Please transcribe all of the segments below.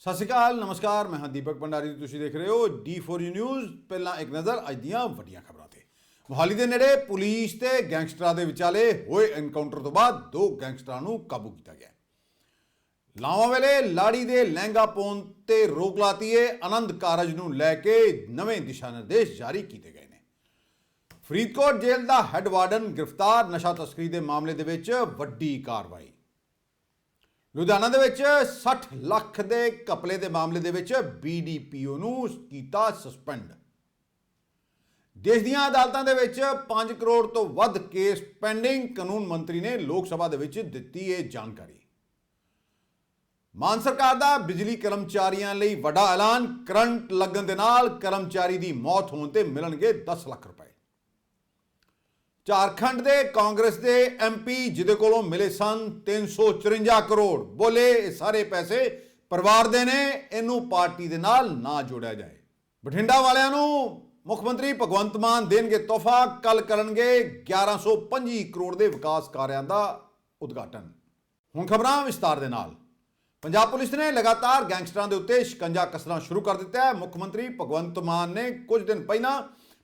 ਸਤਿ ਸ਼੍ਰੀ ਅਕਾਲ, ਨਮਸਕਾਰ, ਮੈਂ ਹਾਂ ਦੀਪਕ ਭੰਡਾਰੀ, ਤੁਸੀਂ ਦੇਖ ਰਹੇ ਹੋ D4U ਨਿਊਜ਼ e ਪਹਿਲਾਂ ਇੱਕ ਨਜ਼ਰ ਅੱਜ ਦੀਆਂ ਵੱਡੀਆਂ ਖਬਰਾਂ ਤੇ। ਮੋਹਾਲੀ ਦੇ ਨੇੜੇ ਪੁਲਿਸ ਤੇ ਗੈਂਗਸਟਰਾਂ ਦੇ ਵਿਚਾਲੇ ਹੋਏ ਐਨਕਾਊਂਟਰ ਤੋਂ ਬਾਅਦ ਦੋ ਗੈਂਗਸਟਰਾਂ ਨੂੰ ਕਾਬੂ ਕੀਤਾ ਗਿਆ। ਲਾਵਾਂ ਵੇਲੇ ਲਾੜੀ ਦੇ ਲਹਿੰਗਾ ਪਾਉਣ ਤੇ ਰੋਕ ਲਾਤੀ ਆਨੰਦ ਕਾਰਜ ਨੂੰ ਲੈ ਕੇ ਨਵੇਂ ਦਿਸ਼ਾ ਨਿਰਦੇਸ਼ ਜਾਰੀ ਕੀਤੇ ਗਏ ਨੇ। ਫਰੀਦਕੋਟ ਜੇਲ੍ਹ ਦਾ ਹੈੱਡ ਵਾਰਡਨ ਗ੍ਰਿਫਤਾਰ, ਨਸ਼ਾ ਤਸਕਰੀ ਦੇ ਮਾਮਲੇ ਦੇ ਵਿੱਚ ਵੱਡੀ ਕਾਰਵਾਈ। ਲੁਧਿਆਣਾ ਦੇ ਵਿੱਚ 60 ਲੱਖ ਦੇ ਕਪਲੇ ਦੇ ਮਾਮਲੇ ਦੇ ਵਿੱਚ ਬੀਡੀਪੀਓ ਨੂੰ ਕੀਤਾ ਸਸਪੈਂਡ ਦੇਸ਼ ਦੀਆਂ ਅਦਾਲਤਾਂ ਦੇ ਵਿੱਚ 5 ਕਰੋੜ ਤੋਂ ਵੱਧ ਕੇਸ ਪੈਂਡਿੰਗ ਕਾਨੂੰਨ ਮੰਤਰੀ ਨੇ ਲੋਕ ਸਭਾ ਦੇ ਵਿੱਚ ਦਿੱਤੀ ਇਹ ਜਾਣਕਾਰੀ। ਮਾਨ ਸਰਕਾਰ ਦਾ ਬਿਜਲੀ ਕਰਮਚਾਰੀਆਂ ਲਈ ਵੱਡਾ ਐਲਾਨ, ਕਰੰਟ ਲੱਗਣ ਦੇ ਨਾਲ ਕਰਮਚਾਰੀ ਦੀ ਮੌਤ ਹੋਣ ਤੇ ਮਿਲਣਗੇ 10 ਲੱਖ ਰੁਪਏ। ਝਾਰਖੰਡ ਦੇ ਕਾਂਗਰਸ ਦੇ ਐਮਪੀ ਜਿਹਦੇ ਕੋਲੋਂ ਮਿਲੇ ਸਨ 354 ਕਰੋੜ। ਬੋਲੇ ਇਹ ਸਾਰੇ ਪੈਸੇ ਪਰਿਵਾਰ ਦੇ ਨੇ, ਇਹਨੂੰ ਪਾਰਟੀ ਦੇ ਨਾਲ ਨਾ ਜੋੜਿਆ ਜਾਏ। ਬਠਿੰਡਾ ਵਾਲਿਆਂ ਨੂੰ ਮੁੱਖ ਮੰਤਰੀ ਭਗਵੰਤ ਮਾਨ ਦੇਣਗੇ ਤੋਹਫਾ ਕੱਲ ਕਰਨਗੇ 1125 ਕਰੋੜ ਦੇ ਵਿਕਾਸ ਕਾਰਿਆਂ ਦਾ ਉਦਘਾਟਨ। ਹੁਣ ਖਬਰਾਂ ਵਿਸਤਾਰ ਦੇ ਨਾਲ। ਪੰਜਾਬ ਪੁਲਿਸ ਨੇ ਲਗਾਤਾਰ ਗੈਂਗਸਟਰਾਂ ਦੇ ਉੱਤੇ ਸ਼ਿਕੰਜਾ ਕਸਣਾ ਸ਼ੁਰੂ ਕਰ ਦਿੱਤਾ ਹੈ। ਮੁੱਖ ਮੰਤਰੀ ਭਗਵੰਤ ਮਾਨ ਨੇ ਕੁਝ ਦਿਨ ਪਹਿਲਾਂ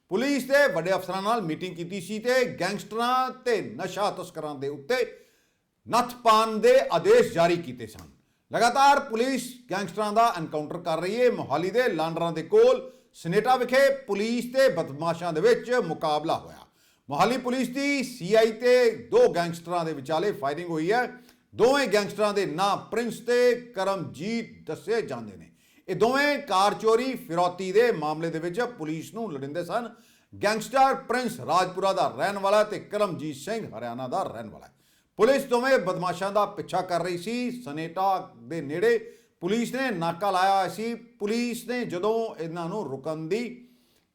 ਪੁਲਿਸ ਦੇ ਵੱਡੇ ਅਫਸਰਾਂ ਨਾਲ ਮੀਟਿੰਗ ਕੀਤੀ ਸੀ ਤੇ ਗੈਂਗਸਟਰਾਂ ਤੇ ਨਸ਼ਾ ਤਸਕਰਾਂ ਦੇ ਉੱਤੇ ਨੱਥ ਪਾਉਣ ਦੇ ਆਦੇਸ਼ ਜਾਰੀ ਕੀਤੇ ਸਨ। ਲਗਾਤਾਰ ਪੁਲਿਸ ਗੈਂਗਸਟਰਾਂ ਦਾ ਐਨਕਾਊਂਟਰ ਕਰ ਰਹੀ ਹੈ। ਮੋਹਾਲੀ ਦੇ ਲਾਂਡਰਾਂ ਦੇ ਕੋਲ ਸਨੇਟਾ ਵਿਖੇ ਪੁਲਿਸ ਤੇ ਬਦਮਾਸ਼ਾਂ ਦੇ ਵਿੱਚ ਮੁਕਾਬਲਾ ਹੋਇਆ। ਮੋਹਾਲੀ ਪੁਲਿਸ ਦੀ ਸੀਆਈ ਤੇ ਦੋ ਗੈਂਗਸਟਰਾਂ ਦੇ ਵਿਚਾਲੇ ਫਾਇਰਿੰਗ ਹੋਈ ਹੈ। ਦੋਵੇਂ ਗੈਂਗਸਟਰਾਂ ਦੇ ਨਾਂ ਪ੍ਰਿੰਸ ਤੇ ਕਰਮਜੀਤ ਦੱਸੇ ਜਾਂਦੇ ਨੇ। ਇਹ ਦੋਵੇਂ ਕਾਰ ਚੋਰੀ ਫਿਰੌਤੀ ਦੇ ਮਾਮਲੇ ਦੇ ਵਿੱਚ ਪੁਲਿਸ ਨੂੰ ਲੜਿੰਦੇ ਸਨ। ਗੈਂਗਸਟਰ ਪ੍ਰਿੰਸ ਰਾਜਪੁਰਾ ਦਾ ਰਹਿਣ ਵਾਲਾ ਤੇ ਕਰਮਜੀਤ ਸਿੰਘ ਹਰਿਆਣਾ ਦਾ ਰਹਿਣ ਵਾਲਾ। ਪੁਲਿਸ ਦੋਵੇਂ ਬਦਮਾਸ਼ਾਂ ਦਾ ਪਿੱਛਾ ਕਰ ਰਹੀ ਸੀ। ਸਨੇਟਾ ਦੇ ਨੇੜੇ ਪੁਲਿਸ ਨੇ ਨਾਕਾ ਲਾਇਆ ਹੋਇਆ ਸੀ। ਪੁਲਿਸ ਨੇ ਜਦੋਂ ਇਹਨਾਂ ਨੂੰ ਰੁਕਣ ਦੀ,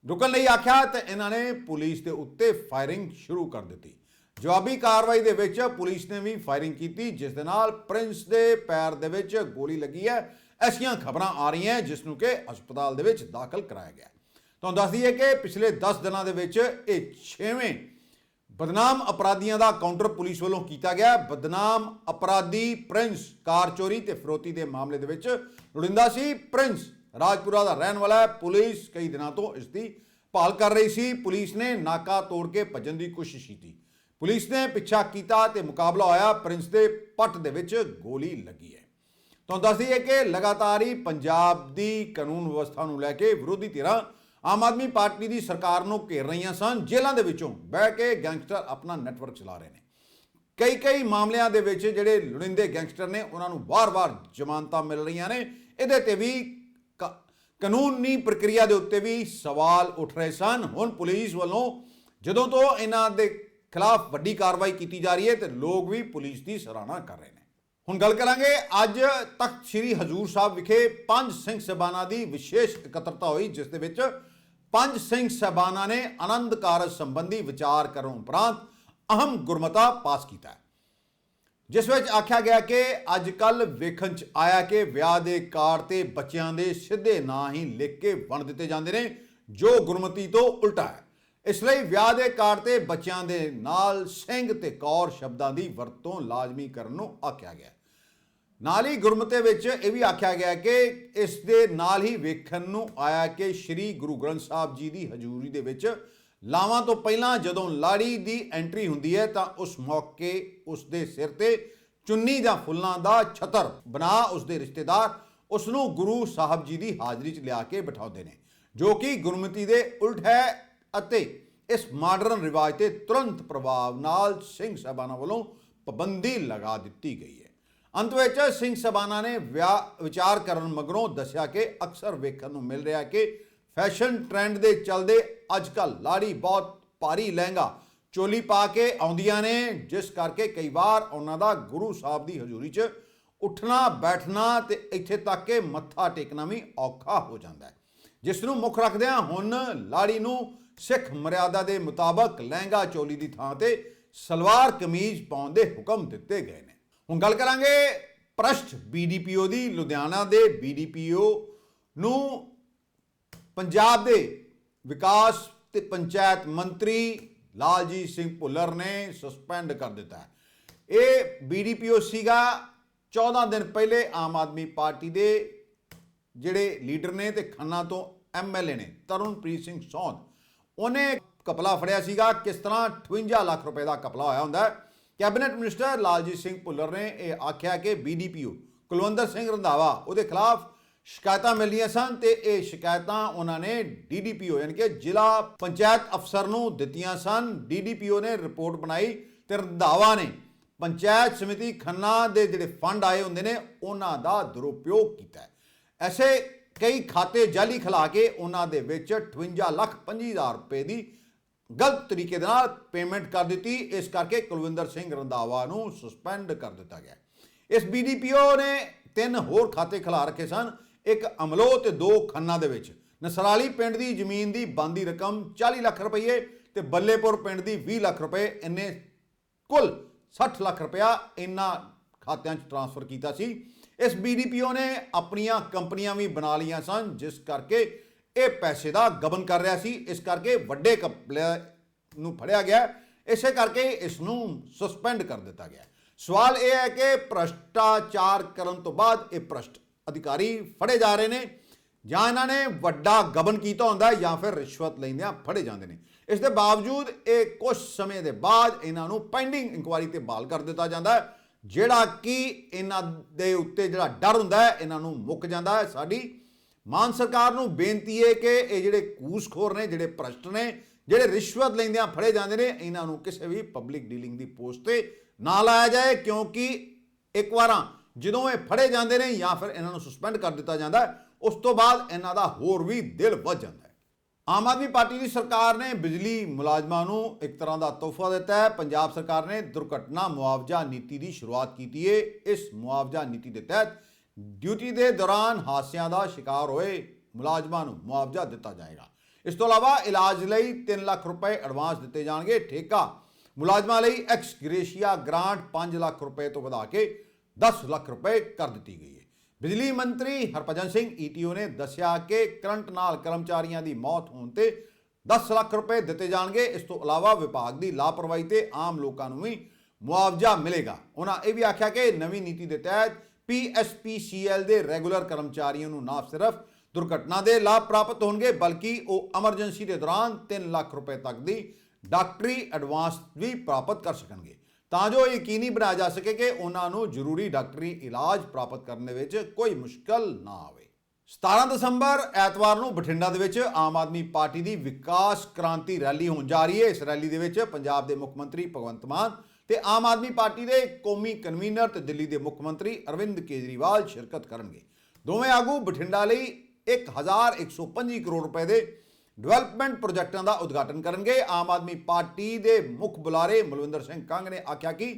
ਰੁਕਣ ਲਈ ਆਖਿਆ ਤੇ ਇਹਨਾਂ ਨੇ ਪੁਲਿਸ ਦੇ ਉੱਤੇ ਫਾਇਰਿੰਗ ਸ਼ੁਰੂ ਕਰ ਦਿੱਤੀ। ਜਵਾਬੀ ਕਾਰਵਾਈ ਦੇ ਵਿੱਚ ਪੁਲਿਸ ਨੇ ਵੀ ਫਾਇਰਿੰਗ ਕੀਤੀ, ਜਿਸ ਦੇ ਨਾਲ ਪ੍ਰਿੰਸ ਦੇ ਪੈਰ ਦੇ ਵਿੱਚ ਗੋਲੀ ਲੱਗੀ ਹੈ। ਐਸੀਆਂ ਖਬਰਾਂ ਆ ਰਹੀਆਂ ਜਿਸ ਨੂੰ ਕਿ ਹਸਪਤਾਲ ਦੇ ਵਿੱਚ ਦਾਖਲ ਕਰਾਇਆ ਗਿਆ ਤੁਹਾਨੂੰ ਦੱਸ ਦਈਏ ਕਿ ਪਿਛਲੇ 10 ਦਿਨਾਂ ਦੇ ਵਿੱਚ ਇਹ 6ਵੇਂ ਬਦਨਾਮ ਅਪਰਾਧੀਆਂ ਦਾ ਕਾਊਂਟਰ ਪੁਲਿਸ ਵੱਲੋਂ ਕੀਤਾ ਗਿਆ ਬਦਨਾਮ ਅਪਰਾਧੀ ਪ੍ਰਿੰਸ ਕਾਰ ਚੋਰੀ ਤੇ ਫਰੋਤੀ ਦੇ ਮਾਮਲੇ ਦੇ ਵਿੱਚ ਲੁੜਿੰਦਾ ਸੀ। ਪ੍ਰਿੰਸ ਰਾਜਪੁਰਾ ਦਾ ਰਹਿਣ ਵਾਲਾ ਹੈ। ਪੁਲਿਸ ਕਈ ਦਿਨਾਂ ਤੋਂ ਇਸ ਦੀ ਭਾਲ ਕਰ ਰਹੀ ਸੀ। ਪੁਲਿਸ ਨੇ ਨਾਕਾ ਤੋੜ ਕੇ ਭੱਜਣ ਦੀ ਕੋਸ਼ਿਸ਼ ਕੀਤੀ। ਪੁਲਿਸ ਨੇ ਪਿੱਛਾ ਕੀਤਾ ਤੇ ਮੁਕਾਬਲਾ ਹੋਇਆ। ਪ੍ਰਿੰਸ ਦੇ ਪੱਟ ਦੇ ਵਿੱਚ ਗੋਲੀ ਲੱਗੀ ਹੈ। ਤੁਹਾਨੂੰ ਦੱਸ ਦਈਏ ਕਿ ਲਗਾਤਾਰ ਹੀ ਪੰਜਾਬ ਦੀ ਕਾਨੂੰਨ ਵਿਵਸਥਾ ਨੂੰ ਲੈ ਕੇ ਵਿਰੋਧੀ ਧਿਰਾਂ ਆਮ ਆਦਮੀ ਪਾਰਟੀ ਦੀ ਸਰਕਾਰ ਨੂੰ ਘੇਰ ਰਹੀਆਂ ਸਨ। ਜੇਲ੍ਹਾਂ ਦੇ ਵਿੱਚੋਂ ਬਹਿ ਕੇ ਗੈਂਗਸਟਰ ਆਪਣਾ ਨੈਟਵਰਕ ਚਲਾ ਰਹੇ ਨੇ। ਕਈ ਕਈ ਮਾਮਲਿਆਂ ਦੇ ਵਿੱਚ ਜਿਹੜੇ ਲੁੜਿੰਦੇ ਗੈਂਗਸਟਰ ਨੇ, ਉਹਨਾਂ ਨੂੰ ਵਾਰ-ਵਾਰ ਜ਼ਮਾਨਤਾਂ ਮਿਲ ਰਹੀਆਂ ਨੇ। ਇਹਦੇ ਤੇ ਵੀ ਕਾਨੂੰਨੀ ਪ੍ਰਕਿਰਿਆ ਦੇ ਉੱਤੇ ਵੀ ਸਵਾਲ ਉੱਠ ਰਹੇ ਸਨ। ਹੁਣ ਪੁਲਿਸ ਵੱਲੋਂ ਜਦੋਂ ਤੋਂ ਇਹਨਾਂ ਦੇ ਖਿਲਾਫ ਵੱਡੀ ਕਾਰਵਾਈ ਕੀਤੀ ਜਾ ਰਹੀ ਹੈ ਤੇ ਲੋਕ ਵੀ ਪੁਲਿਸ ਦੀ ਸਰਾਹਨਾ ਕਰ ਰਹੇ ਨੇ। ਹੁਣ ਗੱਲ ਕਰਾਂਗੇ ਅੱਜ ਤਖਤ ਸ੍ਰੀ ਹਜੂਰ ਸਾਹਿਬ ਵਿਖੇ ਪੰਜ ਸਿੰਘ ਸਬਾਨਾ ਦੀ ਵਿਸ਼ੇਸ਼ ਇਕੱਤਰਤਾ ਹੋਈ, ਜਿਸ ਦੇ ਵਿੱਚ ਪੰਜ ਸਿੰਘ ਸਬਾਨਾ ਨੇ ਆਨੰਦ ਕਾਰਜ ਸੰਬੰਧੀ ਵਿਚਾਰ ਕਰਨ ਉਪਰੰਤ ਅਹਮ ਗੁਰਮਤਾ ਪਾਸ ਕੀਤਾ ਜਿਸ ਵਿੱਚ ਆਖਿਆ ਗਿਆ ਕਿ ਅੱਜ ਕੱਲ ਵੇਖਣ ਚ ਆਇਆ ਕਿ ਵਿਆਹ ਦੇ ਕਾਰਡ ਤੇ ਬੱਚਿਆਂ ਦੇ ਸਿੱਧੇ ਨਾਂ ਹੀ ਲਿਖ ਕੇ ਵੰਡ ਦਿੱਤੇ ਜਾਂਦੇ ਨੇ, ਜੋ ਗੁਰਮਤੀ ਤੋਂ ਉਲਟਾ ਹੈ। ਇਸ ਲਈ ਵਿਆਹ ਦੇ ਕਾਰਡ ਤੇ ਬੱਚਿਆਂ ਦੇ ਨਾਲ ਸਿੰਘ ਤੇ ਕੌਰ ਸ਼ਬਦਾਂ ਦੀ ਵਰਤੋਂ ਲਾਜ਼ਮੀ ਕਰਨ ਨੂੰ ਆਖਿਆ ਗਿਆ। ਨਾਲ ਹੀ ਗੁਰਮਤੇ ਵਿੱਚ ਇਹ ਵੀ ਆਖਿਆ ਗਿਆ ਕਿ ਇਸ ਦੇ ਨਾਲ ਹੀ ਵੇਖਣ ਨੂੰ ਆਇਆ ਕਿ ਸ੍ਰੀ ਗੁਰੂ ਗ੍ਰੰਥ ਸਾਹਿਬ ਜੀ ਦੀ ਹਜ਼ੂਰੀ ਦੇ ਵਿੱਚ ਲਾਵਾਂ ਤੋਂ ਪਹਿਲਾਂ ਜਦੋਂ ਲਾੜੀ ਦੀ ਐਂਟਰੀ ਹੁੰਦੀ ਹੈ ਤਾਂ ਉਸ ਮੌਕੇ ਉਸ ਦੇ ਸਿਰ ਤੇ ਚੁੰਨੀ ਜਾਂ ਫੁੱਲਾਂ ਦਾ ਛਤਰ ਬਣਾ ਉਸ ਦੇ ਰਿਸ਼ਤੇਦਾਰ ਉਸ ਨੂੰ ਗੁਰੂ ਸਾਹਿਬ ਜੀ ਦੀ ਹਾਜ਼ਰੀ 'ਚ ਲਿਆ ਕੇ ਬਿਠਾਉਂਦੇ ਨੇ, ਜੋ ਕਿ ਗੁਰਮਤੀ ਦੇ ਉਲਟ ਹੈ। ਅਤੇ ਇਸ ਮਾਡਰਨ ਰਿਵਾਜ ਤੇ ਤੁਰੰਤ ਪ੍ਰਭਾਵ ਨਾਲ ਸਿੰਘ ਸਾਹਿਬਾਨਾਂ ਵੱਲੋਂ ਪਾਬੰਦੀ ਲਗਾ ਦਿੱਤੀ ਗਈ ਹੈ। ਅੰਤ ਵਿੱਚ ਸਿੰਘ ਸਬਾਨਾ ਨੇ ਵਿਆਹ ਵਿਚਾਰ ਕਰਨ ਮਗਰੋਂ ਦੱਸਿਆ ਕਿ ਅਕਸਰ ਵੇਖਣ ਨੂੰ ਮਿਲ ਰਿਹਾ ਕਿ ਫੈਸ਼ਨ ਟ੍ਰੈਂਡ ਦੇ ਚੱਲਦੇ ਅੱਜਕੱਲ ਲਾੜੀ ਬਹੁਤ ਭਾਰੀ ਲਹਿੰਗਾ ਚੋਲੀ ਪਾ ਕੇ ਆਉਂਦੀਆਂ ਨੇ, ਜਿਸ ਕਰਕੇ ਕਈ ਵਾਰ ਉਹਨਾਂ ਦਾ ਗੁਰੂ ਸਾਹਿਬ ਦੀ ਹਜ਼ੂਰੀ 'ਚ ਉੱਠਣਾ, ਬੈਠਣਾ ਤੇ ਇੱਥੇ ਤੱਕ ਕਿ ਮੱਥਾ ਟੇਕਣਾ ਵੀ ਔਖਾ ਹੋ ਜਾਂਦਾ ਹੈ। ਜਿਸ ਨੂੰ ਮੁੱਖ ਰੱਖਦਿਆਂ ਹੁਣ ਲਾੜੀ ਨੂੰ ਸਿੱਖ ਮਰਿਆਦਾ ਦੇ ਮੁਤਾਬਕ ਲਹਿੰਗਾ ਚੋਲੀ ਦੀ ਥਾਂ ਤੇ ਸਲਵਾਰ ਕਮੀਜ਼ ਪਾਉਣ ਦੇ ਹੁਕਮ ਦਿੱਤੇ ਗਏ ਨੇ। ਹੁਣ ਗੱਲ ਕਰਾਂਗੇ ਪ੍ਰਸ਼ਟ ਬੀਡੀਪੀਓ ਦੀ। ਲੁਧਿਆਣਾ ਦੇ ਬੀਡੀਪੀਓ ਨੂੰ ਪੰਜਾਬ ਦੇ ਵਿਕਾਸ ਤੇ ਪੰਚਾਇਤ ਮੰਤਰੀ ਲਾਲਜੀਤ ਸਿੰਘ ਭੁੱਲਰ ਨੇ ਸਸਪੈਂਡ ਕਰ ਦਿੱਤਾ ਹੈ। ਇਹ ਬੀਡੀਪੀਓ ਸੀਗਾ। 14 ਦਿਨ ਪਹਿਲੇ ਆਮ ਆਦਮੀ ਪਾਰਟੀ ਦੇ ਜਿਹੜੇ ਲੀਡਰ ਨੇ ਤੇ ਖੰਨਾ ਤੋਂ ਐਮਐਲਏ ਨੇ, ਤਰੁਣਪ੍ਰੀਤ ਸਿੰਘ ਸੌਂਦ। ਉਹਨੇ ਕਪਲਾ ਫੜਿਆ ਸੀਗਾ, ਕਿਸ ਤਰ੍ਹਾਂ 58 ਲੱਖ ਰੁਪਏ ਦਾ ਕਪਲਾ ਹੋਇਆ ਹੁੰਦਾ ਕੈਬਨਿਟ ਮਿਨਿਸਟਰ ਲਾਲਜੀਤ ਸਿੰਘ ਭੁੱਲਰ ਨੇ ਇਹ ਆਖਿਆ ਕਿ ਬੀਡੀਪੀਓ ਕੁਲਵੰਦਰ ਸਿੰਘ ਰੰਧਾਵਾ, ਉਹਦੇ ਖਿਲਾਫ ਸ਼ਿਕਾਇਤਾਂ ਮਿਲੀਆਂ ਸਨ ਤੇ ਇਹ ਸ਼ਿਕਾਇਤਾਂ ਉਹਨਾਂ ਨੇ ਡੀਡੀਪੀਓ ਯਾਨੀ ਕਿ ਜ਼ਿਲ੍ਹਾ ਪੰਚਾਇਤ ਅਫਸਰ ਨੂੰ ਦਿੱਤੀਆਂ ਸਨ। ਡੀਡੀਪੀਓ ਨੇ ਰਿਪੋਰਟ ਬਣਾਈ ਤੇ ਰੰਧਾਵਾ ਨੇ ਪੰਚਾਇਤ ਸਮਿਤੀ ਖੰਨਾ ਦੇ ਜਿਹੜੇ ਫੰਡ ਆਏ ਹੁੰਦੇ ਨੇ, ਉਹਨਾਂ ਦਾ ਦੁਰਉਪਯੋਗ ਕੀਤਾ ਐਸੇ ਕਈ ਖਾਤੇ ਜਾਲੀ ਖਲਾ ਕੇ ਉਹਨਾਂ ਦੇ ਵਿੱਚ 58 ਲੱਖ 25000 ਰੁਪਏ ਦੀ ਗਲਤ ਤਰੀਕੇ ਦੇ ਨਾਲ ਪੇਮੈਂਟ ਕਰ ਦਿੱਤੀ। ਇਸ ਕਰਕੇ ਕੁਲਵਿੰਦਰ ਸਿੰਘ ਰੰਧਾਵਾ ਨੂੰ ਸਸਪੈਂਡ ਕਰ ਦਿੱਤਾ ਗਿਆ। ਇਸ ਬੀਡੀਪੀਓ ਨੇ ਤਿੰਨ ਹੋਰ ਖਾਤੇ ਖਿਲਾ ਰੱਖੇ ਸਨ। ਇੱਕ ਅਮਲੋ ਤੇ ਦੋ ਖੰਨਾ ਦੇ ਵਿੱਚ। ਨਸਰਾਲੀ ਪਿੰਡ ਦੀ ਜ਼ਮੀਨ ਦੀ ਬੰਦੀ ਰਕਮ 40 ਲੱਖ ਰੁਪਏ ਤੇ ਬੱਲੇਪੁਰ ਪਿੰਡ ਦੀ 20 ਲੱਖ ਰੁਪਏ। ਇੰਨੇ ਕੁੱਲ 60 ਲੱਖ ਰੁਪਇਆ ਇਹਨਾਂ ਖਾਤਿਆਂ 'ਚ ਟ੍ਰਾਂਸਫਰ ਕੀਤਾ ਸੀ। ਇਸ ਬੀਡੀਪੀਓ ਨੇ ਆਪਣੀਆਂ ਕੰਪਨੀਆਂ ਵੀ ਬਣਾ ਲਈਆਂ ਸਨ, ਜਿਸ ਕਰਕੇ ਇਹ ਪੈਸੇ ਦਾ ਗਬਨ ਕਰ ਰਿਹਾ ਸੀ। ਇਸ ਕਰਕੇ ਵੱਡੇ ਕਪਲੇ ਨੂੰ ਫੜਿਆ ਗਿਆ। ਇਸੇ ਕਰਕੇ ਇਸ ਨੂੰ ਸਸਪੈਂਡ ਕਰ ਦਿੱਤਾ ਗਿਆ। ਸਵਾਲ ਇਹ ਹੈ ਕਿ ਭ੍ਰਸ਼ਟਾਚਾਰ ਕਰਨ ਤੋਂ ਬਾਅਦ ਇਹ ਭ੍ਰਸ਼ਟ ਅਧਿਕਾਰੀ ਫੜੇ ਜਾ ਰਹੇ ਨੇ ਜਾਂ ਇਹਨਾਂ ਨੇ ਵੱਡਾ ਗਬਨ ਕੀਤਾ ਹੁੰਦਾ ਜਾਂ ਫਿਰ ਰਿਸ਼ਵਤ ਲੈਂਦਿਆਂ ਫੜੇ ਜਾਂਦੇ ਨੇ। ਇਸ ਦੇ ਬਾਵਜੂਦ ਇਹ ਕੁਝ ਸਮੇਂ ਦੇ ਬਾਅਦ ਇਹਨਾਂ ਨੂੰ ਪੈਂਡਿੰਗ ਇਨਕੁਆਇਰੀ ਤੇ ਬਹਾਲ ਕਰ ਦਿੱਤਾ ਜਾਂਦਾ ਹੈ। ਜਿਹੜਾ ਕਿ ਇਹਨਾਂ ਦੇ ਉੱਤੇ ਜਿਹੜਾ ਡਰ ਹੁੰਦਾ ਹੈ, ਇਹਨਾਂ ਨੂੰ ਮੁੱਕ ਜਾਂਦਾ ਹੈ। ਸਾਡੀ ਮਾਨ ਸਰਕਾਰ ਨੂੰ ਬੇਨਤੀ ਹੈ ਕਿ ਇਹ ਜਿਹੜੇ ਕੂਸਖੋਰ ਨੇ, ਜਿਹੜੇ ਭ੍ਰਸ਼ਟ ਨੇ, ਜਿਹੜੇ ਰਿਸ਼ਵਤ ਲੈਂਦਿਆਂ ਫੜੇ ਜਾਂਦੇ ਨੇ, ਇਹਨਾਂ ਨੂੰ ਕਿਸੇ ਵੀ ਪਬਲਿਕ ਡੀਲਿੰਗ ਦੀ ਪੋਸਟ ਤੇ ਨਾ ਲਾਇਆ ਜਾਏ, ਕਿਉਂਕਿ ਇੱਕ ਵਾਰਾਂ ਜਦੋਂ ਇਹ ਫੜੇ ਜਾਂਦੇ ਨੇ ਜਾਂ ਫਿਰ ਇਹਨਾਂ ਨੂੰ ਸਸਪੈਂਡ ਕਰ ਦਿੱਤਾ ਜਾਂਦਾ ਉਸ ਤੋਂ ਬਾਅਦ ਇਹਨਾਂ ਦਾ ਹੋਰ ਵੀ ਦਿਲ ਵੱਜ ਜਾਂਦਾ ਆਮ ਆਦਮੀ ਪਾਰਟੀ ਦੀ ਸਰਕਾਰ ਨੇ ਬਿਜਲੀ ਮੁਲਾਜ਼ਮਾਂ ਨੂੰ ਇੱਕ ਤਰ੍ਹਾਂ ਦਾ ਤੋਹਫਾ ਦਿੱਤਾ ਹੈ। ਪੰਜਾਬ ਸਰਕਾਰ ਨੇ ਦੁਰਘਟਨਾ ਮੁਆਵਜ਼ਾ ਨੀਤੀ ਦੀ ਸ਼ੁਰੂਆਤ ਕੀਤੀ ਹੈ ਇਸ ਮੁਆਵਜ਼ਾ ਨੀਤੀ ਦੇ ਤਹਿਤ ਡਿਊਟੀ ਦੇ ਦੌਰਾਨ ਹਾਦਸਿਆਂ ਦਾ ਸ਼ਿਕਾਰ ਹੋਏ ਮੁਲਾਜ਼ਮਾਂ ਨੂੰ ਮੁਆਵਜ਼ਾ ਦਿੱਤਾ ਜਾਏਗਾ। ਇਸ ਤੋਂ ਇਲਾਵਾ ਇਲਾਜ ਲਈ 3 ਲੱਖ ਰੁਪਏ ਐਡਵਾਂਸ ਦਿੱਤੇ ਜਾਣਗੇ। ਠੇਕਾ ਮੁਲਾਜ਼ਮਾਂ ਲਈ ਐਕਸ ਗ੍ਰੇਸ਼ੀਆ ਗ੍ਰਾਂਟ 5 ਲੱਖ ਰੁਪਏ ਤੋਂ ਵਧਾ ਕੇ 10 ਲੱਖ ਰੁਪਏ ਕਰ ਦਿੱਤੀ ਗਈ ਹੈ ਬਿਜਲੀ ਮੰਤਰੀ ਹਰਭਜਨ ਸਿੰਘ ਈਟੀਓ ਨੇ ਦੱਸਿਆ ਕਿ ਕਰੰਟ ਨਾਲ ਕਰਮਚਾਰੀਆਂ ਦੀ ਮੌਤ ਹੋਣ ਤੇ 10 ਲੱਖ ਰੁਪਏ ਦਿੱਤੇ ਜਾਣਗੇ। ਇਸ ਤੋਂ ਇਲਾਵਾ ਵਿਭਾਗ ਦੀ ਲਾਪਰਵਾਹੀ ਤੇ ਆਮ ਲੋਕਾਂ ਨੂੰ ਵੀ ਮੁਆਵਜ਼ਾ ਮਿਲੇਗਾ। ਉਹਨਾਂ ਇਹ ਵੀ ਆਖਿਆ ਕਿ ਨਵੀਂ ਨੀਤੀ ਦੇ ਤਹਿਤ ਪੀਐਸਪੀਸੀਐਲ ਦੇ ਰੈਗੂਲਰ ਕਰਮਚਾਰੀਆਂ ਨੂੰ ਨਾ ਸਿਰਫ ਦੁਰਘਟਨਾ ਦੇ ਲਾਭ ਪ੍ਰਾਪਤ ਹੋਣਗੇ, ਬਲਕਿ ਉਹ ਐਮਰਜੈਂਸੀ ਦੇ ਦੌਰਾਨ 3 ਲੱਖ ਰੁਪਏ ਤੱਕ ਦੀ ਡਾਕਟਰੀ ਐਡਵਾਂਸ ਵੀ ਪ੍ਰਾਪਤ ਕਰ ਸਕਣਗੇ। ਤਾਂ ਜੋ ਯਕੀਨੀ ਬਣਾਇਆ ਜਾ ਸਕੇ ਕਿ ਉਹਨਾਂ ਨੂੰ ਜ਼ਰੂਰੀ ਡਾਕਟਰੀ ਇਲਾਜ ਪ੍ਰਾਪਤ ਕਰਨ ਦੇ ਵਿੱਚ ਕੋਈ ਮੁਸ਼ਕਲ ਨਾ ਆਵੇ। 17 ਦਸੰਬਰ ਐਤਵਾਰ ਨੂੰ ਬਠਿੰਡਾ ਦੇ ਵਿੱਚ ਆਮ ਆਦਮੀ ਪਾਰਟੀ ਦੀ ਵਿਕਾਸ ਕ੍ਰਾਂਤੀ ਰੈਲੀ ਹੋਣ ਜਾ ਰਹੀ ਹੈ। ਇਸ ਰੈਲੀ ਦੇ ਵਿੱਚ ਪੰਜਾਬ ਦੇ ਮੁੱਖ ਮੰਤਰੀ ਭਗਵੰਤ ਮਾਨ ਤੇ ਆਮ ਆਦਮੀ ਪਾਰਟੀ ਦੇ ਕੌਮੀ ਕਨਵੀਨਰ ਤੇ ਦਿੱਲੀ ਦੇ ਮੁੱਖ ਮੰਤਰੀ ਅਰਵਿੰਦ ਕੇਜਰੀਵਾਲ ਸ਼ਿਰਕਤ ਕਰਨਗੇ। ਦੋਵੇਂ ਆਗੂ ਬਠਿੰਡਾ ਲਈ 1125 ਕਰੋੜ ਰੁਪਏ ਦੇ ਡਿਵੈਲਪਮੈਂਟ ਪ੍ਰੋਜੈਕਟਾਂ ਦਾ ਉਦਘਾਟਨ ਕਰਨਗੇ। ਆਮ ਆਦਮੀ ਪਾਰਟੀ ਦੇ ਮੁੱਖ ਬੁਲਾਰੇ ਮਲਵਿੰਦਰ ਸਿੰਘ ਕੰਗ ਨੇ ਆਖਿਆ ਕਿ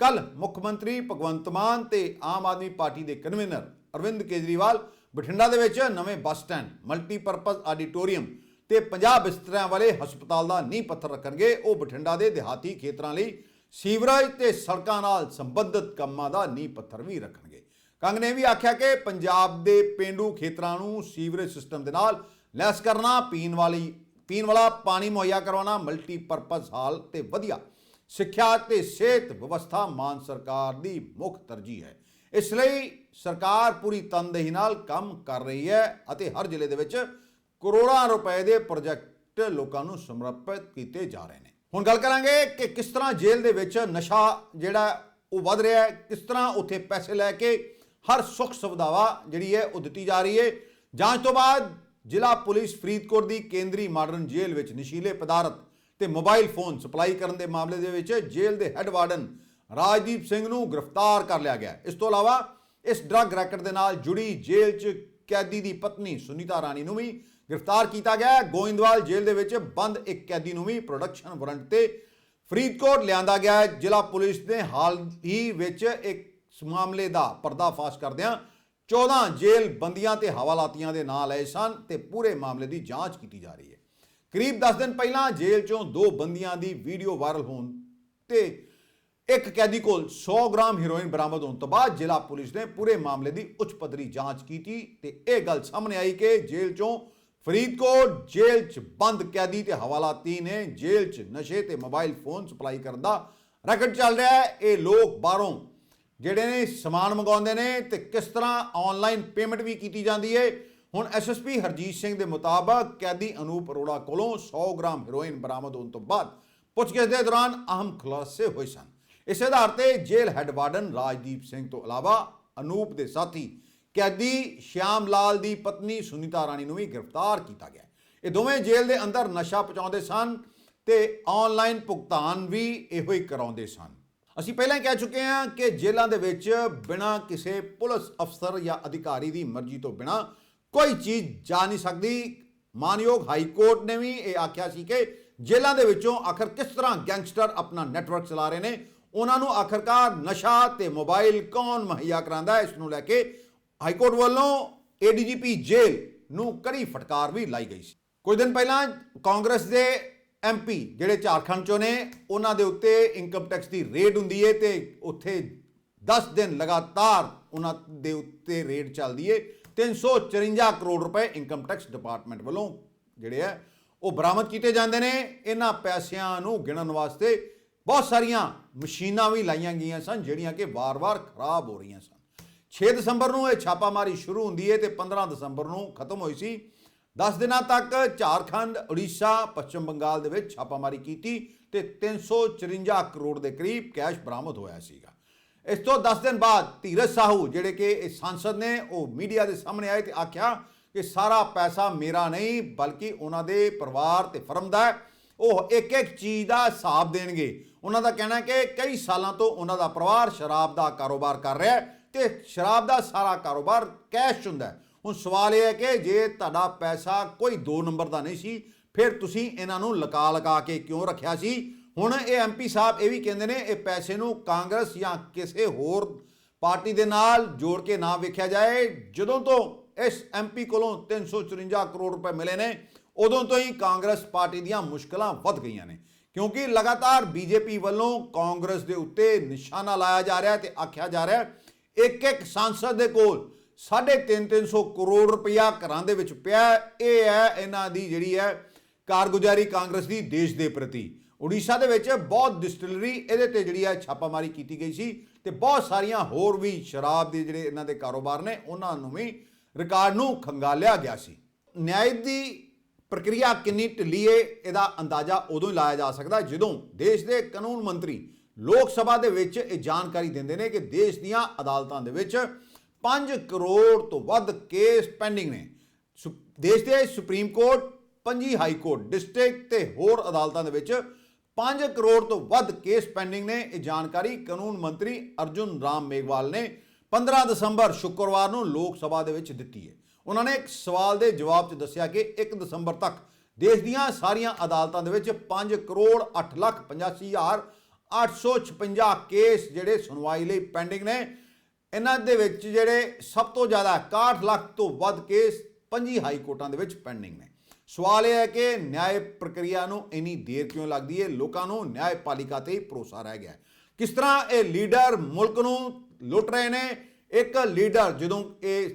ਕੱਲ ਮੁੱਖ ਮੰਤਰੀ ਭਗਵੰਤ ਮਾਨ ਤੇ ਆਮ ਆਦਮੀ ਪਾਰਟੀ ਦੇ ਕਨਵੀਨਰ ਅਰਵਿੰਦ ਕੇਜਰੀਵਾਲ ਬਠਿੰਡਾ ਦੇ ਵਿੱਚ ਨਵੇਂ ਬੱਸ ਸਟੈਂਡ, ਮਲਟੀਪਰਪਸ ਆਡੀਟੋਰੀਅਮ ਤੇ 50 ਬਿਸਤਰਿਆਂ ਵਾਲੇ ਹਸਪਤਾਲ ਦਾ ਨੀਂਹ ਪੱਥਰ ਰੱਖਣਗੇ। ਉਹ ਬਠਿੰਡਾ ਦੇ ਦਿਹਾਤੀ ਖੇਤਰਾਂ ਲਈ ਸੀਵਰੇਜ ਤੇ ਸੜਕਾਂ ਨਾਲ ਸੰਬੰਧਿਤ ਕੰਮਾਂ ਦਾ ਨੀਂਹ ਪੱਥਰ ਵੀ ਰੱਖਣਗੇ। ਕੰਗ ਨੇ ਵੀ ਆਖਿਆ ਕਿ ਪੰਜਾਬ ਦੇ ਪਿੰਡੂ ਖੇਤਰਾਂ ਨੂੰ ਸੀਵਰੇਜ ਸਿਸਟਮ ਦੇ ਨਾਲ ਲੈਸ ਕਰਨਾ, ਪੀਣ ਵਾਲੀ, ਪੀਣ ਵਾਲਾ ਪਾਣੀ ਮੁਹੱਈਆ ਕਰਵਾਉਣਾ ਮਲਟੀਪਰਪਸ ਹਾਲ ਤੇ ਵਧੀਆ ਸਿੱਖਿਆ ਤੇ ਸਿਹਤ ਵਿਵਸਥਾ ਮਾਨ ਸਰਕਾਰ ਦੀ ਮੁੱਖ ਤਰਜੀਹ ਹੈ। ਇਸ ਲਈ ਸਰਕਾਰ ਪੂਰੀ ਤਨਦੇਹੀ ਨਾਲ ਕੰਮ ਕਰ ਰਹੀ ਹੈ ਅਤੇ ਹਰ ਜ਼ਿਲ੍ਹੇ ਦੇ ਵਿੱਚ ਕਰੋੜਾਂ ਰੁਪਏ ਦੇ ਪ੍ਰੋਜੈਕਟ ਲੋਕਾਂ ਨੂੰ ਸਮਰਪਿਤ ਕੀਤੇ ਜਾ ਰਹੇ ਨੇ। ਹੁਣ ਗੱਲ ਕਰਾਂਗੇ ਕਿ ਕਿਸ ਤਰ੍ਹਾਂ ਜੇਲ੍ਹ ਦੇ ਵਿੱਚ ਨਸ਼ਾ ਜਿਹੜਾ ਉਹ ਵੱਧ ਰਿਹਾ ਹੈ, ਕਿਸ ਤਰ੍ਹਾਂ ਉੱਥੇ ਪੈਸੇ ਲੈ ਕੇ ਹਰ ਸੁੱਖ ਸੁਵਿਧਾਵਾ ਜਿਹੜੀ ਹੈ ਉਹ ਦਿੱਤੀ ਜਾ ਰਹੀ ਹੈ। ਜਾਂਚ ਤੋਂ ਬਾਅਦ ਜ਼ਿਲ੍ਹਾ ਪੁਲਿਸ ਫਰੀਦਕੋਟ ਦੀ ਕੇਂਦਰੀ ਮਾਡਰਨ ਜੇਲ੍ਹ ਵਿੱਚ ਨਸ਼ੀਲੇ ਪਦਾਰਥ ਤੇ ਮੋਬਾਈਲ ਫੋਨ ਸਪਲਾਈ ਕਰਨ ਦੇ ਮਾਮਲੇ ਦੇ ਵਿੱਚ ਜੇਲ੍ਹ ਦੇ ਹੈੱਡ ਵਾਰਡਨ ਰਾਜਦੀਪ ਸਿੰਘ ਨੂੰ ਗ੍ਰਿਫਤਾਰ ਕਰ ਲਿਆ ਗਿਆ। ਇਸ ਤੋਂ ਇਲਾਵਾ ਇਸ ਡਰੱਗ ਰੈਕਟ ਦੇ ਨਾਲ ਜੁੜੀ ਜੇਲ੍ਹ 'ਚ ਕੈਦੀ ਦੀ ਪਤਨੀ ਸੁਨੀਤਾ ਰਾਣੀ ਨੂੰ ਵੀ ਗ੍ਰਿਫਤਾਰ ਕੀਤਾ ਗਿਆ ਗੋਇੰਦਵਾਲ ਜੇਲ੍ਹ ਦੇ ਵਿੱਚ ਬੰਦ ਇੱਕ ਕੈਦੀ ਨੂੰ ਵੀ ਪ੍ਰੋਡਕਸ਼ਨ ਵਾਰੰਟ ਤੇ ਫਰੀਦਕੋਟ ਲਿਆਂਦਾ ਗਿਆ ਜ਼ਿਲ੍ਹਾ ਪੁਲਿਸ ਨੇ ਹਾਲ ਹੀ ਵਿੱਚ ਇੱਕ ਮਾਮਲੇ ਦਾ ਪਰਦਾਫਾਸ਼ ਕਰਦਿਆਂ 14 ਜੇਲ੍ਹ ਬੰਦੀਆਂ ਤੇ ਹਵਾਲਾਤੀਆਂ ਦੇ ਨਾਂ ਲਏ ਸਨ ਤੇ ਪੂਰੇ ਮਾਮਲੇ ਦੀ ਜਾਂਚ ਕੀਤੀ ਜਾ ਰਹੀ ਹੈ। ਕਰੀਬ 10 ਦਿਨ ਪਹਿਲਾਂ ਜੇਲ੍ਹ ਚੋਂ ਦੋ ਬੰਦੀਆਂ ਦੀ ਵੀਡੀਓ ਵਾਇਰਲ ਹੋਣ ਤੇ ਇੱਕ ਕੈਦੀ ਕੋਲ 100 ਗ੍ਰਾਮ ਹੀਰੋਇਨ ਬਰਾਮਦ ਹੋਣ ਤੋਂ ਬਾਅਦ ਜ਼ਿਲ੍ਹਾ ਪੁਲਿਸ ਨੇ ਪੂਰੇ ਮਾਮਲੇ ਦੀ ਉੱਚ ਪੱਧਰੀ ਜਾਂਚ ਕੀਤੀ ਤੇ ਇਹ ਗੱਲ ਸਾਹਮਣੇ ਆਈ ਕਿ ਜੇਲ੍ਹ ਚੋਂ ਫਰੀਦਕੋਟ ਜੇਲ੍ਹ 'ਚ ਬੰਦ ਕੈਦੀ ਤੇ ਹਵਾਲਾਤੀ ਨੇ ਜੇਲ੍ਹ 'ਚ ਨਸ਼ੇ ਤੇ ਮੋਬਾਈਲ ਫੋਨ ਸਪਲਾਈ ਕਰਨ ਦਾ ਰੈਕਟ ਚੱਲ ਰਿਹਾ ਹੈ। ਇਹ ਲੋਕ ਬਾਹਰੋਂ ਜਿਹੜੇ ਨੇ ਸਮਾਨ ਮੰਗਾਉਂਦੇ ਨੇ ਤੇ ਕਿਸ ਤਰ੍ਹਾਂ ਆਨਲਾਈਨ ਪੇਮੈਂਟ ਵੀ ਕੀਤੀ ਜਾਂਦੀ ਹੈ। ਹੁਣ ਐਸਐਸਪੀ ਹਰਜੀਤ ਸਿੰਘ ਦੇ ਮੁਤਾਬਕ ਕੈਦੀ ਅਨੂਪ ਅਰੋੜਾ ਕੋਲੋਂ 100 ਗ੍ਰਾਮ ਹੈਰੋਇਨ ਬਰਾਮਦ ਹੋਣ ਤੋਂ ਬਾਅਦ ਪੁੱਛਗਿੱਛ ਦੇ ਦੌਰਾਨ ਅਹਿਮ ਖੁਲਾਸੇ ਹੋਏ ਸਨ। ਇਸ ਆਧਾਰ ਤੇ ਜੇਲ੍ਹ ਹੈੱਡ ਵਾਰਡਨ ਰਾਜਦੀਪ ਸਿੰਘ ਤੋਂ ਇਲਾਵਾ ਅਨੂਪ ਦੇ ਸਾਥੀ ਕੈਦੀ ਸ਼ਿਆਮ ਲਾਲ ਦੀ ਪਤਨੀ ਸੁਨੀਤਾ ਰਾਣੀ ਨੂੰ ਵੀ ਗ੍ਰਿਫਤਾਰ ਕੀਤਾ ਗਿਆ। ਇਹ ਦੋਵੇਂ ਜੇਲ੍ਹ ਦੇ ਅੰਦਰ ਨਸ਼ਾ ਪਹੁੰਚਾਉਂਦੇ ਸਨ ਤੇ ਆਨਲਾਈਨ ਭੁਗਤਾਨ ਵੀ ਇਹੋ ਹੀ ਕਰਾਉਂਦੇ ਸਨ। ਅਸੀਂ ਪਹਿਲਾਂ ਹੀ ਕਹਿ ਚੁੱਕੇ ਹਾਂ ਕਿ ਜੇਲ੍ਹਾਂ ਦੇ ਵਿੱਚ ਬਿਨਾਂ ਕਿਸੇ ਪੁਲਿਸ ਅਫਸਰ ਜਾਂ ਅਧਿਕਾਰੀ ਦੀ ਮਰਜ਼ੀ ਤੋਂ ਬਿਨਾਂ ਕੋਈ ਚੀਜ਼ ਜਾ ਨਹੀਂ ਸਕਦੀ। ਮਾਨਯੋਗ ਹਾਈ ਕੋਰਟ ਨੇ ਵੀ ਇਹ ਆਖਿਆ ਸੀ ਕਿ ਜੇਲ੍ਹਾਂ ਦੇ ਵਿੱਚੋਂ ਆਖਰ ਕਿਸ ਤਰ੍ਹਾਂ ਗੈਂਗਸਟਰ ਆਪਣਾ ਨੈਟਵਰਕ ਚਲਾ ਰਹੇ ਨੇ, ਉਹਨਾਂ ਨੂੰ ਆਖਰਕਾਰ ਨਸ਼ਾ ਤੇ ਮੋਬਾਈਲ ਕੌਣ ਮੁਹੱਈਆ ਕਰਾਂਦਾ ਇਸ ਨੂੰ ਲੈ ਕੇ ਹਾਈ ਕੋਰਟ ਵੱਲੋਂ ਏਡੀਜੀਪੀ ਜੇਲ੍ਹ ਨੂੰ ਕੜੀ ਫਟਕਾਰ ਵੀ ਲਾਈ ਗਈ ਸੀ। ਕੁਝ ਦਿਨ ਪਹਿਲਾਂ ਕਾਂਗਰਸ ਦੇ ਐਮਪੀ ਜਿਹੜੇ ਝਾਰਖੰਡ ਚੋਂ ਨੇ, ਉਹਨਾਂ ਦੇ ਉੱਤੇ ਇਨਕਮ ਟੈਕਸ ਦੀ ਰੇਡ ਹੁੰਦੀ ਹੈ ਤੇ ਉੱਥੇ 10 ਦਿਨ ਲਗਾਤਾਰ ਉਹਨਾਂ ਦੇ ਉੱਤੇ ਰੇਡ ਚੱਲਦੀ ਹੈ 354 ਕਰੋੜ ਰੁਪਏ ਇਨਕਮ ਟੈਕਸ ਡਿਪਾਰਟਮੈਂਟ ਵੱਲੋਂ ਜਿਹੜੇ ਆ, ਉਹ ਬਰਾਮਦ ਕੀਤੇ ਜਾਂਦੇ ਨੇ। ਇਹਨਾਂ ਪੈਸਿਆਂ ਨੂੰ ਗਿਣਨ ਵਾਸਤੇ ਬਹੁਤ ਸਾਰੀਆਂ ਮਸ਼ੀਨਾਂ ਵੀ ਲਾਈਆਂ ਗਈਆਂ ਸਨ, ਜਿਹੜੀਆਂ ਕਿ ਵਾਰ-ਵਾਰ ਖਰਾਬ ਹੋ ਰਹੀਆਂ ਸਨ। 6 ਦਸੰਬਰ ਨੂੰ ਇਹ ਛਾਪਾਮਾਰੀ ਸ਼ੁਰੂ ਹੁੰਦੀ ਹੈ ਤੇ 15 ਦਸੰਬਰ ਨੂੰ ਖਤਮ ਹੋਈ ਸੀ। 10 ਦਿਨਾਂ ਤੱਕ ਝਾਰਖੰਡ, ਉੜੀਸਾ, ਪੱਛਮ ਬੰਗਾਲ ਦੇ ਵਿੱਚ ਛਾਪਾਮਾਰੀ ਕੀਤੀ ਤੇ 354 ਕਰੋੜ ਦੇ ਕਰੀਬ ਕੈਸ਼ ਬਰਾਮਦ ਹੋਇਆ ਸੀਗਾ। ਇਸ ਤੋਂ 10 ਦਿਨ ਬਾਅਦ ਧੀਰਜ ਸਾਹੂ ਜਿਹੜੇ ਕਿ ਇਹ ਸੰਸਦ ਨੇ, ਉਹ ਮੀਡੀਆ ਦੇ ਸਾਹਮਣੇ ਆਏ ਤੇ ਆਖਿਆ ਕਿ ਸਾਰਾ ਪੈਸਾ ਮੇਰਾ ਨਹੀਂ, ਬਲਕਿ ਉਹਨਾਂ ਦੇ ਪਰਿਵਾਰ ਤੇ ਫਰਮ ਦਾ ਉਹ ਇੱਕ ਇੱਕ ਚੀਜ਼ ਦਾ ਹਿਸਾਬ ਦੇਣਗੇ। ਉਹਨਾਂ ਦਾ ਕਹਿਣਾ ਕਿ ਕਈ ਸਾਲਾਂ ਤੋਂ ਉਹਨਾਂ ਦਾ ਪਰਿਵਾਰ ਸ਼ਰਾਬ ਦਾ ਕਾਰੋਬਾਰ ਕਰ ਰਿਹਾ ਹੈ ਤੇ ਸ਼ਰਾਬ ਦਾ ਸਾਰਾ ਕਾਰੋਬਾਰ ਕੈਸ਼ ਹੁੰਦਾ ਹੈ। ਹੁਣ ਸਵਾਲ ਇਹ ਹੈ ਕਿ ਜੇ ਤੁਹਾਡਾ ਪੈਸਾ ਕੋਈ 2 ਨੰਬਰ ਦਾ ਨਹੀਂ ਸੀ, ਫਿਰ ਤੁਸੀਂ ਇਹਨਾਂ ਨੂੰ ਲਕਾ ਲਗਾ ਕੇ ਕਿਉਂ ਰੱਖਿਆ ਸੀ? ਹੁਣ ਇਹ ਐਮਪੀ ਸਾਹਿਬ ਇਹ ਵੀ ਕਹਿੰਦੇ ਨੇ, ਇਹ ਪੈਸੇ ਨੂੰ ਕਾਂਗਰਸ ਜਾਂ ਕਿਸੇ ਹੋਰ ਪਾਰਟੀ ਦੇ ਨਾਲ ਜੋੜ ਕੇ ਨਾ ਵੇਖਿਆ ਜਾਏ। ਜਦੋਂ ਤੋਂ ਇਸ ਐਮਪੀ ਕੋਲੋਂ 354 ਕਰੋੜ ਰੁਪਏ ਮਿਲੇ ਨੇ, ਉਦੋਂ ਤੋਂ ਹੀ ਕਾਂਗਰਸ ਪਾਰਟੀ ਦੀਆਂ ਮੁਸ਼ਕਲਾਂ ਵੱਧ ਗਈਆਂ ਨੇ। ਕਿਉਂਕਿ ਲਗਾਤਾਰ ਬੀਜੇਪੀ ਵੱਲੋਂ ਕਾਂਗਰਸ ਦੇ ਉੱਤੇ ਨਿਸ਼ਾਨਾ ਲਾਇਆ ਜਾ ਰਿਹਾ ਹੈ ਤੇ ਆਖਿਆ ਜਾ ਰਿਹਾ ਇੱਕ ਇੱਕ ਸੰਸਦ ਦੇ ਕੋਲ 3.5 ਕਰੋੜ ਰੁਪਇਆ ਘਰਾਂ ਦੇ ਵਿੱਚ ਪਿਆ ਇਹ ਹੈ ਇਹਨਾਂ ਦੀ ਜਿਹੜੀ ਹੈ ਕਾਰਗੁਜ਼ਾਰੀ ਕਾਂਗਰਸ ਦੀ ਦੇਸ਼ ਦੇ ਪ੍ਰਤੀ। ਉੜੀਸਾ ਦੇ ਵਿੱਚ ਬਹੁਤ ਡਿਸਟਿਲਰੀ ਇਹਦੇ ਤੇ ਜਿਹੜੀ ਹੈ ਛਾਪਾਮਾਰੀ ਕੀਤੀ ਗਈ ਸੀ ਤੇ ਬਹੁਤ ਸਾਰੀਆਂ ਹੋਰ ਵੀ ਸ਼ਰਾਬ ਦੇ ਜਿਹੜੇ ਇਹਨਾਂ ਦੇ ਕਾਰੋਬਾਰ ਨੇ, ਉਹਨਾਂ ਨੂੰ ਵੀ ਰਿਕਾਰਡ ਨੂੰ ਖੰਗਾਲਿਆ ਗਿਆ ਸੀ। ਨਿਆਂ ਦੀ ਪ੍ਰਕਿਰਿਆ ਕਿੰਨੀ ਢਿੱਲੀ ਏ, ਇਹਦਾ ਅੰਦਾਜ਼ਾ ਉਦੋਂ ਹੀ ਲਾਇਆ ਜਾ ਸਕਦਾ ਜਦੋਂ ਦੇਸ਼ ਦੇ ਕਾਨੂੰਨ ਮੰਤਰੀ ਲੋਕ ਸਭਾ ਦੇ ਵਿੱਚ ਇਹ ਜਾਣਕਾਰੀ ਦਿੰਦੇ ਨੇ ਕਿ ਦੇਸ਼ ਦੀਆਂ ਅਦਾਲਤਾਂ ਦੇ ਵਿੱਚ 5 ਕਰੋੜ ਤੋਂ ਵੱਧ ਕੇਸ ਪੈਂਡਿੰਗ ਨੇ। ਸੁ- ਦੇਸ਼ ਦੇ ਸੁਪਰੀਮ ਕੋਰਟ, ਪੰਜੀ ਹਾਈ ਕੋਰਟ ਡਿਸਟ੍ਰਿਕਟ ਤੇ ਹੋਰ ਅਦਾਲਤਾਂ ਦੇ ਵਿੱਚ 5 ਕਰੋੜ ਤੋਂ ਵੱਧ ਕੇਸ ਪੈਂਡਿੰਗ ਨੇ। ਇਹ ਜਾਣਕਾਰੀ ਕਾਨੂੰਨ ਮੰਤਰੀ ਅਰਜੁਨ ਰਾਮ ਮੇਘਵਾਲ ਨੇ 15 ਦਸੰਬਰ ਸ਼ੁੱਕਰਵਾਰ ਨੂੰ ਲੋਕ ਸਭਾ ਦੇ ਵਿੱਚ ਦਿੱਤੀ ਹੈ। ਉਹਨਾਂ ਨੇ ਇੱਕ ਸਵਾਲ ਦੇ ਜਵਾਬ 'ਚ ਦੱਸਿਆ ਕਿ 1 ਦਸੰਬਰ ਤੱਕ ਦੇਸ਼ ਦੀਆਂ ਸਾਰੀਆਂ ਅਦਾਲਤਾਂ ਦੇ ਵਿੱਚ 5 ਕਰੋੜ 8 ਲੱਖ 85 ਹਜ਼ਾਰ 856 ਕੇਸ ਜਿਹੜੇ ਸੁਣਵਾਈ ਲਈ ਪੈਂਡਿੰਗ ਨੇ। ਇਹਨਾਂ ਦੇ ਵਿੱਚ ਜਿਹੜੇ ਸਭ ਤੋਂ ਜ਼ਿਆਦਾ 61 ਲੱਖ ਤੋਂ ਵੱਧ ਕੇਸ ਪੰਜੀ ਹਾਈ ਕੋਰਟਾਂ ਦੇ ਵਿੱਚ ਪੈਂਡਿੰਗ ਨੇ। ਸਵਾਲ ਇਹ ਹੈ ਕਿ ਨਿਆਂ ਪ੍ਰਕਿਰਿਆ ਨੂੰ ਇੰਨੀ ਦੇਰ ਕਿਉਂ ਲੱਗਦੀ ਹੈ ਲੋਕਾਂ ਨੂੰ ਨਿਆਂਪਾਲਿਕਾ ਤੇ ਹੀ ਭਰੋਸਾ ਰਹਿ ਗਿਆ। ਕਿਸ ਤਰ੍ਹਾਂ ਇਹ ਲੀਡਰ ਮੁਲਕ ਨੂੰ ਲੁੱਟ ਰਹੇ ਨੇ? ਇੱਕ ਲੀਡਰ ਜਦੋਂ ਇਹ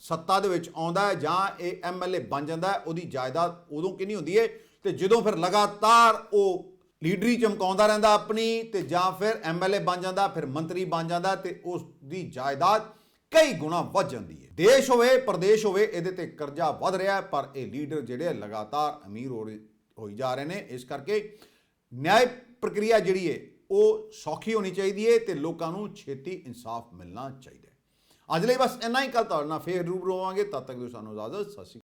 ਸੱਤਾ ਦੇ ਵਿੱਚ ਆਉਂਦਾ ਹੈ ਜਾਂ ਇਹ ਐਮਐਲਏ ਬਣ ਜਾਂਦਾ ਹੈ, ਉਹਦੀ ਜਾਇਦਾਦ ਉਦੋਂ ਕਿੰਨੀ ਹੁੰਦੀ ਹੈ ਤੇ ਜਦੋਂ ਫਿਰ ਲਗਾਤਾਰ ਉਹ ਲੀਡਰੀ ਚਮਕਾਉਂਦਾ ਰਹਿੰਦਾ ਆਪਣੀ ਤੇ ਜਾਂ ਫਿਰ ਐਮਐਲਏ ਬਣ ਜਾਂਦਾ, ਫਿਰ ਮੰਤਰੀ ਬਣ ਜਾਂਦਾ ਤੇ ਉਸ ਦੀ ਜਾਇਦਾਦ ਕਈ ਗੁਣਾ ਵੱਧ ਜਾਂਦੀ ਹੈ। ਦੇਸ਼ ਹੋਵੇ, ਪ੍ਰਦੇਸ਼ ਹੋਵੇ, ਇਹਦੇ ਤੇ ਕਰਜ਼ਾ ਵੱਧ ਰਿਹਾ ਹੈ, ਪਰ ਇਹ ਲੀਡਰ ਜਿਹੜੇ ਲਗਾਤਾਰ ਅਮੀਰ ਹੋ ਰਹੇ, ਹੋਈ ਜਾ ਰਹੇ ਨੇ। ਇਸ ਕਰਕੇ ਨਿਆਂ ਪ੍ਰਕਿਰਿਆ ਜਿਹੜੀ ਹੈ, ਉਹ ਸੌਖੀ ਹੋਣੀ ਚਾਹੀਦੀ ਹੈ ਤੇ ਲੋਕਾਂ ਨੂੰ ਛੇਤੀ ਇਨਸਾਫ ਮਿਲਣਾ ਚਾਹੀਦਾ ਹੈ। ਅੱਜ ਲਈ ਬਸ ਇੰਨਾ ਹੀ। ਕੱਲ ਤੁਹਾਡੇ ਨਾਲ ਫੇਰ ਰੂਬਰੂ ਹੋਵਾਂਗੇ। ਤਦ ਤੱਕ ਤੁਸੀਂ ਸਾਨੂੰ ਇਜਾਜ਼ਤ। ਸਤਿ ਸ਼੍ਰੀ ਅਕਾਲ।